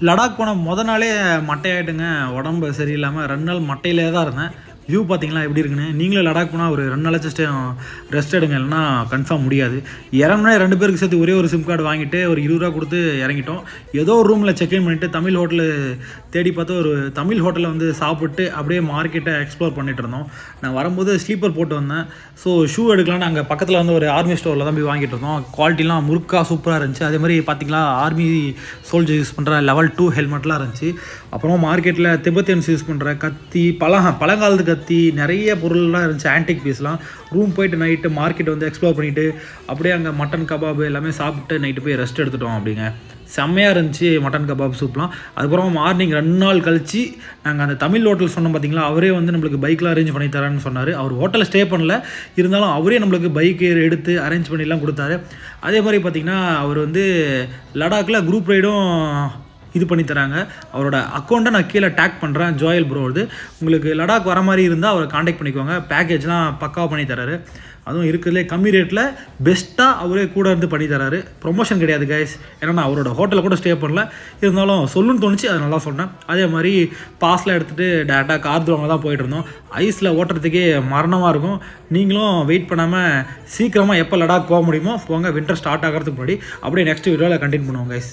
லடாக் போன முத நாளே மட்டையாயிட்டுங்க உடம்பு சரியில்லாமல் ரெண்டு நாள் மட்டையிலே தான் இருந்தேன். வியூ பார்த்தீங்களா எப்படி இருக்குன்னு? நீங்களும் லடாக் போனால் ஒரு ரெண்டு நாள் ஸ்டே ரெஸ்ட் எடுங்க இல்லைன்னா கன்ஃபார்ம் முடியாது. இறங்குனா ரெண்டு பேருக்கு சேர்த்து ஒரே ஒரு சிம் கார்டு வாங்கிட்டு ஒரு இருபது ரூபா கொடுத்து இறங்கிட்டோம். ஏதோ ஒரு ரூமில் செக்இன் பண்ணிவிட்டு தமிழ் ஹோட்டலு தேடி பார்த்து ஒரு தமிழ் ஹோட்டலில் வந்து சாப்பிட்டு அப்படியே மார்க்கெட்டை எக்ஸ்ப்ளோர் பண்ணிட்டு இருந்தோம். நான் வரும்போது ஸ்லீப்பர் போட்டு வந்தேன். ஸோ ஷூ எடுக்கலாம்னு அங்கே பக்கத்தில் வந்து ஒரு ஆர்மி ஸ்டோரில் தான் போய் வாங்கிட்டு இருந்தோம். குவாலிட்டிலாம் முறுக்காக சூப்பராக இருந்துச்சு. அதே மாதிரி பார்த்தீங்களா ஆர்மி சோல்ஜர் யூஸ் பண்ணுற லெவல் டூ ஹெல்மெட்லாம் இருந்துச்சு. அப்புறம் மார்க்கெட்டில் திபெத்தியன்ஸ் யூஸ் பண்ணுற கத்தி பழ பழங்காலத்துக்கு கத்தி நிறைய பொருள்லாம் இருந்துச்சு ஆன்டிக் பீஸ்லாம் ரூம் போயிட்டு நைட்டு மார்க்கெட் வந்து எக்ஸ்ப்ளோர் பண்ணிவிட்டு அப்படியே அங்கே மட்டன் கபாப் எல்லாமே சாப்பிட்டு நைட்டு போய் ரெஸ்ட் எடுத்துட்டோம் அப்படிங்க. செம்மையாக இருந்துச்சு மட்டன் கபாப் சூப்லாம் அதுக்கப்புறம் மார்னிங் ரெண்டு நாள் கழிச்சு நாங்கள் அந்த தமிழ் ஹோட்டல் சொன்னோம் பார்த்தீங்களா அவரே வந்து நம்மளுக்கு பைக்கில் அரேஞ்ச் பண்ணி தரேன்னு சொன்னார். அவர் ஹோட்டலில் ஸ்டே பண்ணல. இருந்தாலும் அவரே நம்மளுக்கு பைக்கு எடுத்து அரேஞ்ச் பண்ணிலாம் கொடுத்தாரு. அதே மாதிரி பார்த்திங்கன்னா அவர் வந்து லடாக்கில் குரூப் ரைடும் இது பண்ணி தராங்க. அவரோட அக்கௌண்ட்டை நான் கீழே டேக் பண்ணுறேன் ஜோயல் ப்ரோ இது. உங்களுக்கு லடாக் வர மாதிரி இருந்தால் அவரை காண்டாக்ட் பண்ணிக்கோங்க. பேக்கேஜ்லாம் பக்காவாக பண்ணி தராரு. அதுவும் இருக்கிறதுலே கம்மி ரேட்டில் பெஸ்ட்டாக அவரே கூட இருந்து பண்ணி தராரு. ப்ரொமோஷன் கிடையாது கைஸ் ஏன்னா நான் அவரோட ஹோட்டலில் கூட ஸ்டே பண்ணல. இருந்தாலும் சொல்லுன்னு தோணுச்சு. அதை நல்லா சொன்னேன். அதே மாதிரி பாஸ்லாம் எடுத்துகிட்டு டேரெக்டாக கார் துவாங்க தான் போயிட்டு இருந்தோம். ஐஸில் ஓட்டுறதுக்கே மரணமாக இருக்கும். நீங்களும் வெயிட் பண்ணாமல் சீக்கிரமாக எப்போ லடாக் போக முடியுமோ போங்க. வின்டர் ஸ்டார்ட் ஆகிறதுக்கு முன்னாடி. அப்படியே நெக்ஸ்ட் வீடியோவில் கண்டினியூ பண்ணுவோம் கைஸ்